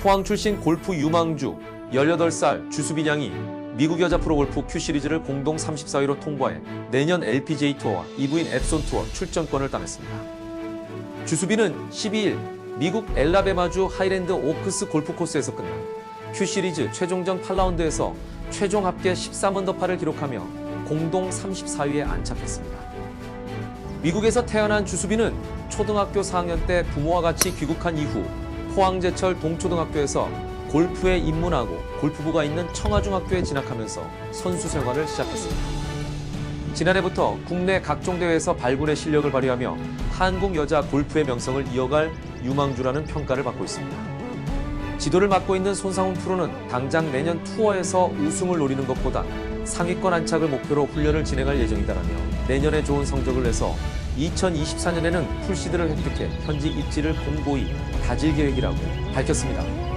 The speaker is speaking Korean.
포항 출신 골프 유망주 18살 주수빈 양이 미국 여자 프로골프 Q 시리즈를 공동 34위로 통과해 내년 LPGA 투어와 이브인 앱손 투어 출전권을 따냈습니다. 주수빈은 12일 미국 엘라베마주 하이랜드 오크스 골프 코스에서 끝난 Q 시리즈 최종전 8라운드에서 최종 합계 13언더파를 기록하며 공동 34위에 안착했습니다. 미국에서 태어난 주수빈은 초등학교 4학년 때 부모와 같이 귀국한 이후 포항제철 동초등학교에서 골프에 입문하고 골프부가 있는 청아중학교에 진학하면서 선수 생활을 시작했습니다. 지난해부터 국내 각종 대회에서 발군의 실력을 발휘하며 한국 여자 골프의 명성을 이어갈 유망주라는 평가를 받고 있습니다. 지도를 맡고 있는 손상훈 프로는 당장 내년 투어에서 우승을 노리는 것보다 상위권 안착을 목표로 훈련을 진행할 예정이다라며 내년에 좋은 성적을 내서 2024년에는 풀시드를 획득해 현지 입지를 공고히 다질 계획이라고 밝혔습니다.